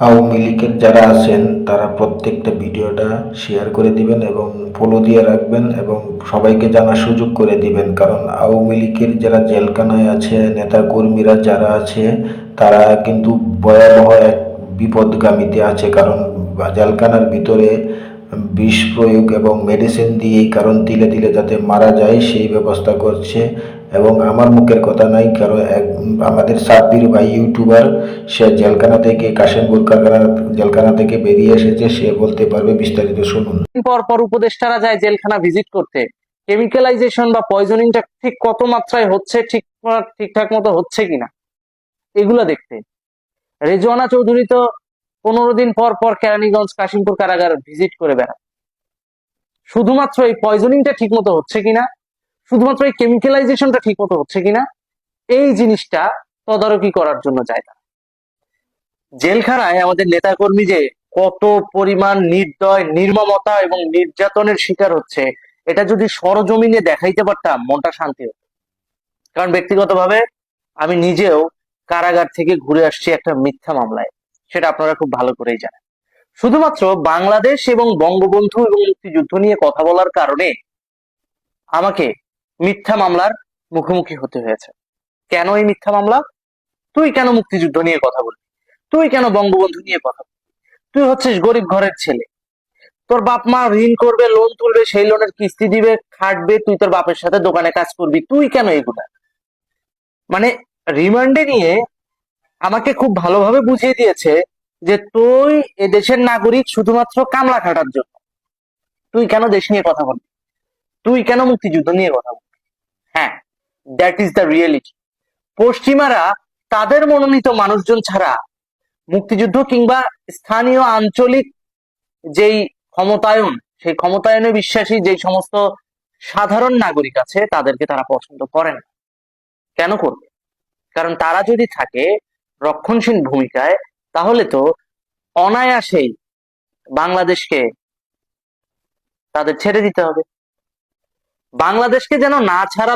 আওয়ামী লীগের যারা আছেন, তারা প্রত্যেকটা ভিডিওটা শেয়ার করে দিবেন এবং ফলো দিয়ে রাখবেন এবং সবাইকে জানার সুযোগ করে দিবেন। কারণ আওয়ামী লীগের যারা জেলখানায় আছে নেতা কর্মীরা যারা আছে, তারা কিন্তু ভয়াবহ এক বিপদগামীতে আছে। কারণ জেলখানার ভিতরে বিষ প্রয়োগ এবং মেডিসিন দিয়ে কারণ তিলে তিলে যাতে মারা যায়, সেই ব্যবস্থা করছে। এবং আমার মুখের কথা নাই কারণ এক, আমাদের সাব্বির ভাই ইউটিউবার, সে জেলখানা থেকে, কাশিমপুর কারখানা, জেলখানা থেকে বেরিয়ে এসেছে, সে বলতে পারবে বিস্তারিত শুনুন। পর পর উপদেষ্টারা যায় জেলখানা ভিজিট করতে। কেমিক্যালাইজেশন বা পয়জনিংটা ঠিক কত মাত্রায় হচ্ছে, ঠিক, ঠিকঠাক মতো হচ্ছে কিনা, এগুলো দেখতে। রেজওয়ানা চৌধুরী তো পনেরো দিন পর পর কেরানীগঞ্জ কাশিমপুর কারাগার ভিজিট করে বেড়ায়। শুধুমাত্র এই পয়জনিংটা ঠিক মতো হচ্ছে কিনা? শুধুমাত্র এই কেমিক্যালাইজেশনটা ঠিক মতো হচ্ছে কিনা? এই জিনিসটা তদারকি করার জন্য যায় তারা জেলখানায় আমাদের নেতাকর্মী যে কত পরিমাণ নির্দয়, নির্মমতা এবং নির্যাতনের শিকার হচ্ছে, এটা যদি সরজমিনে দেখাইতে পারতাম, মনটা শান্তি হতো। কারণ ব্যক্তিগতভাবে আমি নিজেও কারাগার থেকে ঘুরে আসছি একটা মিথ্যা মামলায়। সেটা আপনারা খুব ভালো করেই জানেন। শুধুমাত্র বাংলাদেশ এবং বঙ্গবন্ধু এবং মুক্তিযুদ্ধ নিয়ে কথা বলার কারণে আমাকে মিথ্যা মামলার মুখোমুখি হতে হয়েছে। কেন এই মিথ্যা মামলা? তুই কেন মুক্তিযুদ্ধ নিয়ে কথা বলবি? তুই কেন বঙ্গবন্ধু নিয়ে কথা বলবি? তুই হচ্ছিস গরিব ঘরের ছেলে। তোর বাপ মা ঋণ করবে লোন তুলবে, সেই লোনের কিস্তি দিবে, খাটবে, তুই তোর বাপের সাথে দোকানে কাজ করবি। তুই কেন এগুলা? মানে রিমান্ডে নিয়ে আমাকে খুব ভালোভাবে বুঝিয়ে দিয়েছে যে তুই এ দেশের নাগরিক শুধুমাত্র কামলা খাটার জন্য। তুই কেন দেশ নিয়ে কথা বলবি? তুই কেন মুক্তিযুদ্ধ নিয়ে কথা বলবি? হ্যাঁ দ্যাট ইজ দ্য রিয়েলিটি পশ্চিমারা তাদের মনোনীত মানুষজন ছাড়া মুক্তিযুদ্ধ কিংবা স্থানীয় আঞ্চলিক যেই ক্ষমতায়ন, সেই ক্ষমতায়নে বিশ্বাসী যেই সমস্ত সাধারণ নাগরিক আছে, তাদেরকে তারা পছন্দ করে না। কেন করবে? কারণ তারা যদি থাকে রক্ষণশীল ভূমিকায় তাহলে তো অনায়াসেই বাংলাদেশকে তাদের ছেড়ে দিতে হবে। বাংলাদেশকে যেন না ছাড়া